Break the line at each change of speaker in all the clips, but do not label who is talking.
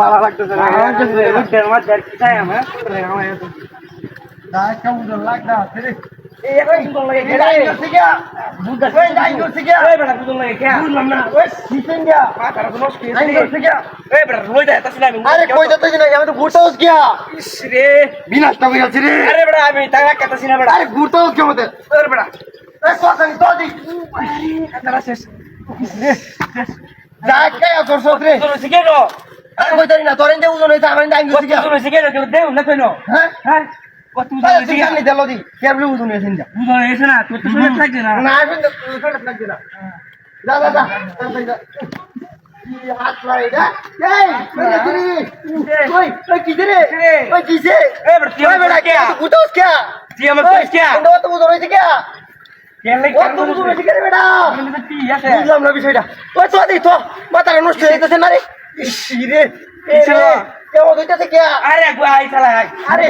ভালো লাগতেছে
হয়ে
ঘুরতেও কি
ইস রে।
বিনাশটা হয়ে যাচ্ছে রে
আরে বেটা, আমি কাটাছি না
তোর এনে উজন হইছে আমার নাই
কত
করছে কি
বুঝন হয়েছে কে গো? না কইনো?
হ্যাঁ
হ্যাঁ? কত বুঝন
আরে
হয়েছে
তুই
কে?
জানি দিলো দি কেবল উজন হইছে না
বুঝন হয়েছে না, তোর তো শুনে থাকছে না।
না আসুন শুনে লাগছে না যা যা যা যা হাত লাই দা এই কই কই কি রে কই কি রে
এই বেটা, তুই
ওই
কে?
কে গুটোস কে
তুই আমার কইস কে?
তো উজন হইছে কে বুঝলাম না বিষয়টা। ওই তো দি তো মাথা নষ্ট হয়ে যাচ্ছে না রে রে? কেমন হইতাছে কে
আরে আই আই।
আরে।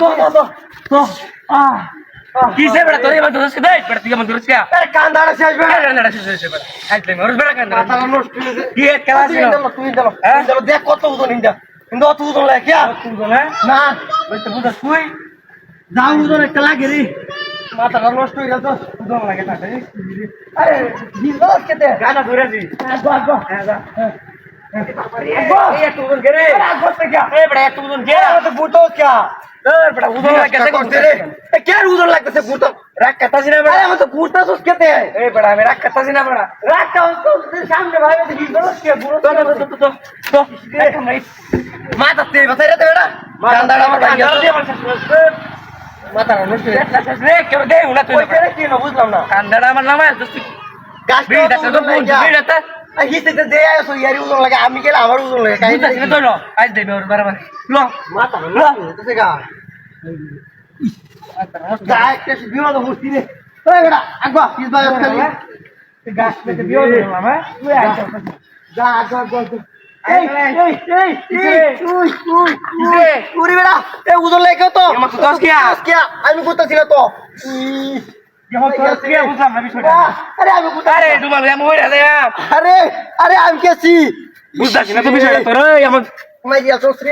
তো তো তো আহ
কিসে বেটা তোর এবার ধরছ কে দেই তুই আমার ধরছ
আরে কান্দাড়া শেষ
আরে না শেষ মরস
মাথা নষ্ট হয়ে যাচ্ছে
কি এক খেলা ছিল?
তুই ইন্দালো, তুই
হ্যাঁ?
দেখ কত ওজন ইন্দা। কিন্তু অত ওজন লাগে কে?
তুই
না,
বলতে বুঝা তুই।
যা ওজন একটা লাগে রে। মাথাটা নষ্ট হয়ে গেল তো।
বুঝন লাগে না রে
আরে, ভিজবাস কেতে?
গানা ধরেছি
আসব, আসব।
হ্যাঁ যা
আসব।
এই এত বুঝন কে রে
আরে, আসব তো কে?
এই বেটা এত বুঝন কে
আরে, তো বুটো কে?
এই বেটা বুঝন লাগে
একটা করছে রে। এ, কে আর ওজন লাগতেছে বুটো?
রাগ কাটাছি না
আরে,
বেটা
আমি তো ঘুরতেছিস কেতে?
এই বেটা আমি রাগ কাটাছি না বেটা
রাগটা হচ্ছে তোদের সামনে ভাই, আমি তো ভিজবাস কে? বুড়ো
তো
কে?
তো তো তো তো এক আমরা
আমি গেলে আমার ওজন লাগে,
লো আজ দেবে ওর বারবার। লো
মাথা নষ্ট গা। একটা।
গাছ
যা, বেটা, আমি করতেছি না তো।
না
আরে আমি না। কেছি।
বুঝতাছি না তো বিষয়টা তোর আমার
মাই দিয়া সোস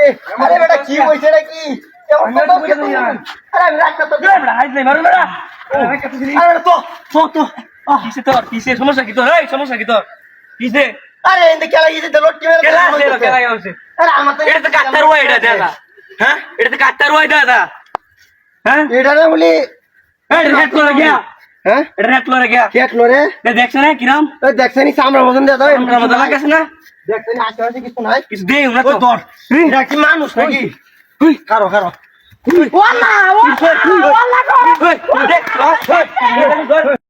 আরে বেটা কি হইছে রে কি এমন
আমি
কত
তো
কে
বুঝতে
তুমি?
পারি না।
আরে আমি রাখতে তো
দে বড়া আজ নাই মারুন বড়া আরে
বেটা, তো তো তো।
কিসে তোর কিসে? সমস্যা কি তোর? এই সমস্যা কি তোর? কিসে? হ্যাঁ হ্যাঁ করে
হ্যাঁ
করে
লরে